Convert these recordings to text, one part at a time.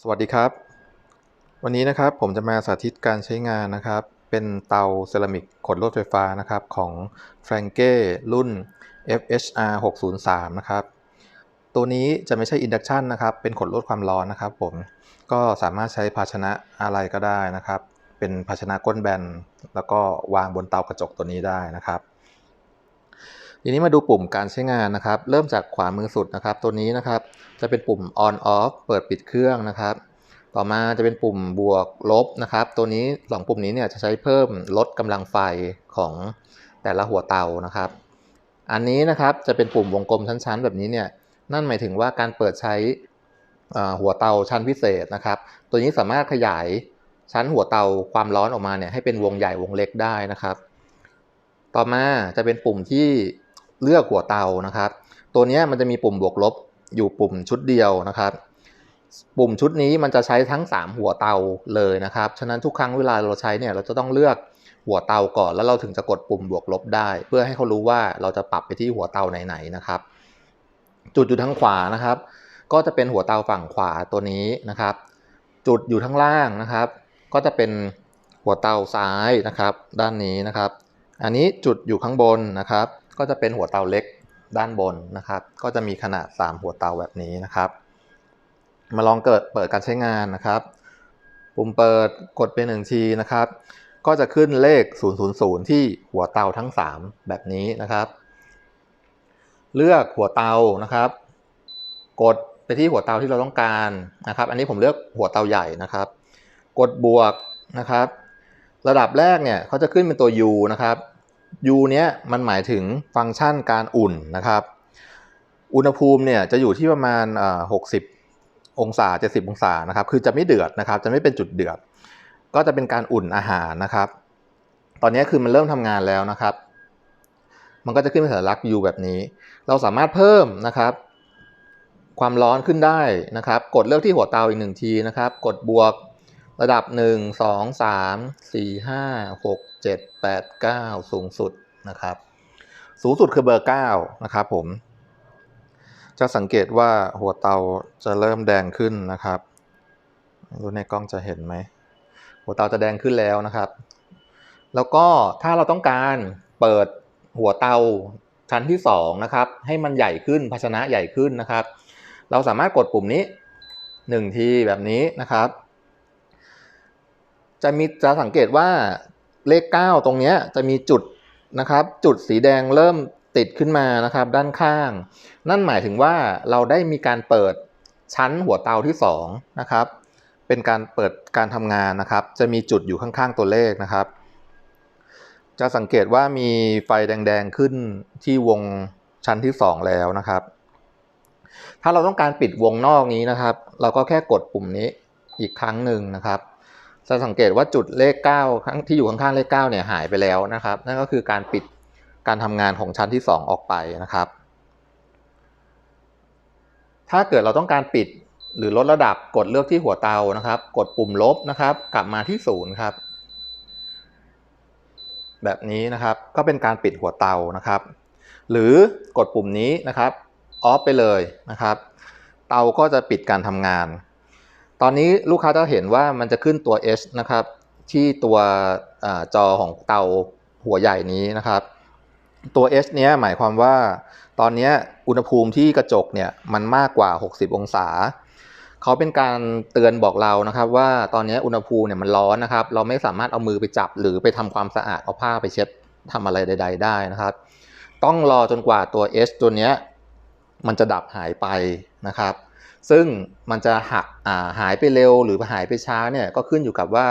สวัสดีครับ วันนี้นะครับผมจะมาสาธิตการใช้งานนะครับ เป็นเตาเซรามิกขดลวดไฟฟ้านะครับของ f r a n k e รุ่น FHR 603นะครับ ตัวนี้จะไม่ใช่อินดักชันนะครับ เป็นขดลวดความร้อนนะครับ ผมก็สามารถใช้ภาชนะอะไรก็ได้นะครับ เป็นภาชนะก้นแบน แล้วก็วางบนเตากระจกตัวนี้ได้นะครับ ทีนี้มาดูปุ่มการใช้งานนะครับ เริ่มจากขวามือสุดนะครับ ตัวนี้นะครับ จะเป็นปุ่ม on off เปิดปิดเครื่องนะครับ ต่อมาจะเป็นปุ่มบวกลบนะครับ ตัวนี้สองปุ่มนี้เนี่ยจะใช้เพิ่มลดกำลังไฟของแต่ละหัวเตานะครับ อันนี้นะครับจะเป็นปุ่มวงกลมชั้น ๆ แบบนี้เนี่ยนั่นหมายถึงว่าการเปิดใช้หัวเตาชั้นพิเศษนะครับ ตัวนี้สามารถขยายชั้นหัวเตาความร้อนออกมาเนี่ยให้เป็นวงใหญ่วงเล็กได้นะครับ ต่อมาจะเป็นปุ่มที่ เลือกหัวเตานะครับ ตัวนี้มันจะมีปุ่มบวกลบอยู่ปุ่มชุดเดียวนะครับ ปุ่มชุดนี้มันจะใช้ทั้ง 3 หัวเตาเลยนะครับ ฉะนั้นทุกครั้งเวลาเราใช้เนี่ยเราจะต้องเลือกหัวเตาก่อนแล้วเราถึงจะกดปุ่มบวกลบได้ เพื่อให้เขารู้ว่าเราจะปรับไปที่หัวเตาไหนๆนะครับ จุดอยู่ทางขวานะครับ ก็จะเป็นหัวเตาฝั่งขวาตัวนี้นะครับ จุดอยู่ทางล่างนะครับ ก็จะเป็นหัวเตาซ้ายนะครับ ด้านนี้นะครับ อันนี้จุดอยู่ข้างบนนะครับ ก็จะเป็นหัวเตาเล็กด้านบนนะครับ ก็จะมีขนาด 3 หัวเตาแบบนี้นะครับ มาลองเกิดเปิดการใช้งานนะครับ ปุ่มเปิดกดเป็นหนึ่งทีนะครับ ก็จะขึ้นเลข 000 ที่หัวเตาทั้ง 3 แบบนี้นะครับ เลือกหัวเตานะครับ กดไปที่หัวเตาที่เราต้องการนะครับ อันนี้ผมเลือกหัวเตาใหญ่นะครับ กดบวกนะครับ ระดับแรกเนี่ยเขาจะขึ้นเป็นตัว U นะครับ U เนี้ยมันหมายถึงฟังก์ชันการอุ่นนะครับ อุณหภูมิเนี่ยจะอยู่ที่ประมาณ60 องศา 70 องศานะครับ คือจะไม่เดือดนะครับ จะไม่เป็นจุดเดือด ก็จะเป็นการอุ่นอาหารนะครับ ตอนนี้คือมันเริ่มทำงานแล้วนะครับ มันก็จะขึ้นเป็นสัญลักษณ์ U แบบนี้ เราสามารถเพิ่มนะครับ ความร้อนขึ้นได้นะครับ กดเลือกที่หัวเตาอีกหนึ่งทีนะครับ กดบวก ระดับ 1 2 3 4 5 6 7 8 9 สูงสุดนะครับ สูงสุดคือเบอร์ 9 นะครับผม จะสังเกตว่าหัวเตาจะเริ่มแดงขึ้นนะครับรู้ในกล้องจะเห็นไหม หัวเตาจะแดงขึ้นแล้วนะครับ แล้วก็ถ้าเราต้องการเปิดหัวเตาชั้นที่2นะครับ ให้มันใหญ่ขึ้นภาชนะใหญ่ขึ้นนะครับ เราสามารถกดปุ่มนี้ 1 ทีแบบนี้นะครับ จะมีจะสังเกตว่าเลข 9 ตรงนี้จะมีจุดนะครับ จุดสีแดงเริ่มติดขึ้นมานะครับ ด้านข้าง นั่นหมายถึงว่าเราได้มีการเปิดชั้นหัวเตาที่2นะครับ เป็นการเปิดการทำงานนะครับ จะมีจุดอยู่ข้างๆตัวเลขนะครับ จะสังเกตว่ามีไฟแดงๆขึ้นที่วงชั้นที่ 2 แล้วนะครับ ถ้าเราต้องการปิดวงนอกนี้นะครับ เราก็แค่กดปุ่มนี้อีกครั้งหนึ่งนะครับ จะสังเกตว่าจุดเลข9ที่อยู่ข้างๆเลข9เนี่ยหายไปแล้วนะครับ นั่นก็คือการปิดการทำงานของชั้นที่ 2 ออกไปนะครับ ถ้าเกิดเราต้องการปิดหรือลดระดับกดเลือกที่หัวเตานะครับ กดปุ่มลบนะครับ กลับมาที่ศูนย์ครับ แบบนี้นะครับก็เป็นการปิดหัวเตานะครับ หรือกดปุ่มนี้นะครับออฟไปเลยนะครับ เตาก็จะปิดการทำงาน ตอนนี้ลูกค้าจะเห็นว่ามันจะขึ้นตัว H นะครับ ที่ตัวอจอของเตาหัวใหญ่นี้นะครับ ตัว H เนี้ยหมายความว่า ตอนนี้อุณหภูมิที่กระจกเนี่ยมันมากกว่า 60 องศาเขาเป็นการเตือนบอกเรานะครับ ว่าตอนนี้อุณหภูมิเนี่ยมันร้อนนะครับ เราไม่สามารถเอามือไปจับ หรือไปทำความสะอาดเอาผ้าไปเช็ดทำอะไรใด ๆ ได้นะครับ ต้องรอจนกว่าตัว H ตัวเนี้ยมันจะดับหายไปนะครับ ซึ่งมันจะหักหายไปเร็วหรือหายไปช้าเนี่ยก็ขึ้นอยู่กับว่า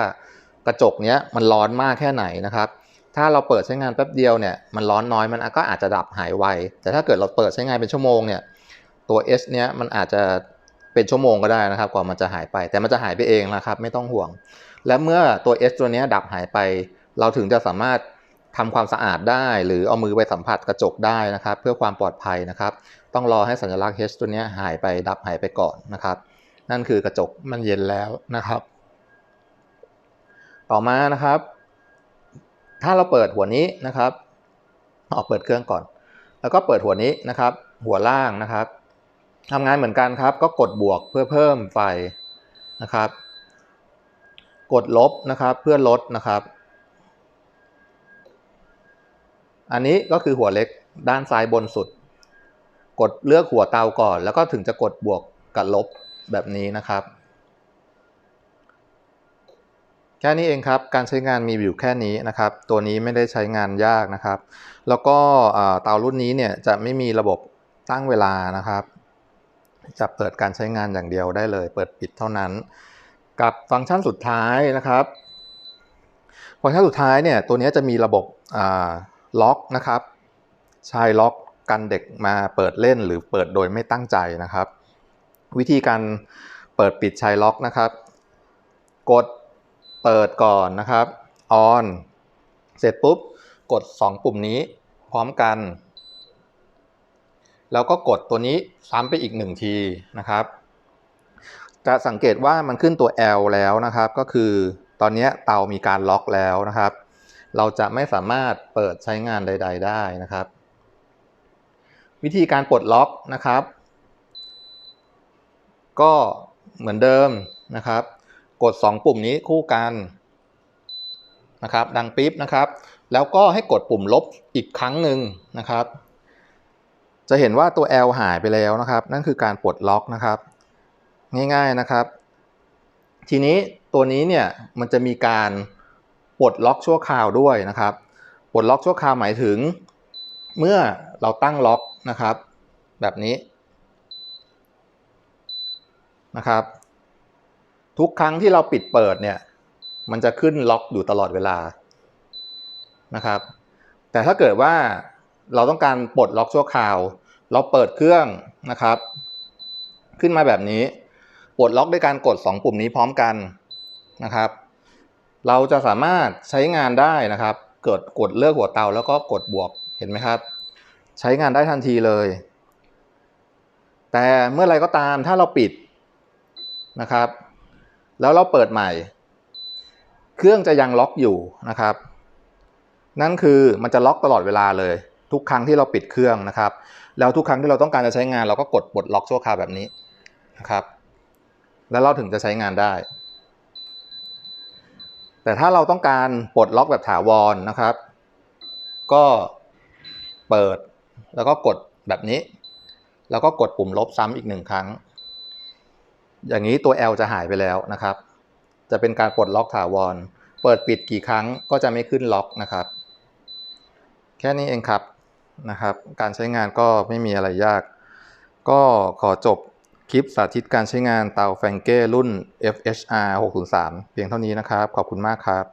กระจกเนี้ยมันร้อนมากแค่ไหนนะครับ ถ้าเราเปิดใช้งานแป๊บเดียวเนี่ยมันร้อนน้อยมันก็อาจจะดับหายไว แต่ถ้าเกิดเราเปิดใช้งานเป็นชั่วโมงเนี่ยตัว S เนี้ยมันอาจจะเป็นชั่วโมงก็ได้นะครับ กว่ามันจะหายไป แต่มันจะหายไปเองนะครับ ไม่ต้องห่วง และเมื่อตัว S ตัวนี้ดับหายไป เราถึงจะสามารถทำความสะอาดได้ หรือเอามือไปสัมผัสกระจกได้นะครับ เพื่อความปลอดภัยนะครับ ต้องรอให้สัญลักษณ์ H ตัวนี้หายไปดับหายไปก่อนนะครับ นั่นคือกระจกมันเย็นแล้วนะครับ ต่อมานะครับ ถ้าเราเปิดหัวนี้นะครับออกเปิดเครื่องก่อน แล้วก็เปิดหัวนี้นะครับ หัวล่างนะครับทำงานเหมือนกันครับ ก็กดบวกเพื่อเพิ่มไฟนะครับ กดลบนะครับเพื่อลดนะครับ อันนี้ก็คือหัวเล็กด้านซ้ายบนสุด กดเลือกหัวเตาก่อน แล้วก็ถึงจะกดบวกกับลบแบบนี้นะครับ แค่นี้เองครับ การใช้งานมีอยู่แค่นี้นะครับ ตัวนี้ไม่ได้ใช้งานยากนะครับ แล้วก็เตารุ่นนี้เนี่ยจะไม่มีระบบตั้งเวลานะครับ จะเปิดการใช้งานอย่างเดียวได้เลย เปิดปิดเท่านั้น กับฟังก์ชันสุดท้ายนะครับฟังก์ชันสุดท้ายเนี่ยตัวนี้จะมีระบบล็อกนะครับใช้ล็อก กันเด็กมาเปิดเล่นหรือเปิดโดยไม่ตั้งใจนะครับ วิธีการเปิดปิดชายล็อกนะครับ กดเปิดก่อนนะครับ on เสร็จปุ๊บกด 2 ปุ่มนี้พร้อมกัน แล้วก็กดตัวนี้ซ้ำไปอีก 1 ทีนะครับ จะสังเกตว่ามันขึ้นตัว L แล้วนะครับ ก็คือตอนนี้เตามีการล็อกแล้วนะครับ เราจะไม่สามารถเปิดใช้งานใด ๆ ได้นะครับ วิธีการปลดล็อกนะครับ ก็เหมือนเดิมนะครับ กด 2 ปุ่มนี้คู่กันนะครับ ดังปิ๊บนะครับ แล้วก็ให้กดปุ่มลบอีกครั้งหนึ่งนะครับ จะเห็นว่าตัว L หายไปแล้วนะครับ นั่นคือการปลดล็อกนะครับ ง่ายๆนะครับ ทีนี้ตัวนี้เนี่ยมันจะมีการปลดล็อกชั่วคราวด้วยนะครับ ปลดล็อกชั่วคราวหมายถึง เมื่อเราตั้งล็อกนะครับ แบบนี้นะครับ ทุกครั้งที่เราปิดเปิดเนี่ย มันจะขึ้นล็อกอยู่ตลอดเวลานะครับ แต่ถ้าเกิดว่าเราต้องการปลดล็อกชั่วคราว เราเปิดเครื่องนะครับ ขึ้นมาแบบนี้ ปลดล็อกด้วยการกด 2 ปุ่มนี้พร้อมกันนะครับ เราจะสามารถใช้งานได้นะครับ เกิดกดเลือกหัวเตาแล้วก็กดบวก เห็นไหมครับ ใช้งานได้ทันทีเลย แต่เมื่อไรก็ตามถ้าเราปิดนะครับ แล้วเราเปิดใหม่ เครื่องจะยังล็อกอยู่นะครับ นั่นคือมันจะล็อกตลอดเวลาเลย ทุกครั้งที่เราปิดเครื่องนะครับ แล้วทุกครั้งที่เราต้องการจะใช้งาน เราก็กดปลดล็อกชั่วคราวแบบนี้นะครับ แล้วเราถึงจะใช้งานได้ แต่ถ้าเราต้องการปลดล็อกแบบถาวรนนะครับ ก็ เปิด แล้วก็กดแบบนี้ แล้วก็กดปุ่มลบซ้ำอีกหนึ่งครั้ง อย่างนี้ตัว L จะหายไปแล้วนะครับ จะเป็นการปลดล็อกถาวร เปิดปิดกี่ครั้งก็จะไม่ขึ้นล็อกนะครับ แค่นี้เองครับนะครับ การใช้งานก็ไม่มีอะไรยาก ก็ขอจบคลิปสาธิตการใช้งานเตาแฟงเก้รุ่น FHR 603 เพียงเท่านี้นะครับ ขอบคุณมากครับ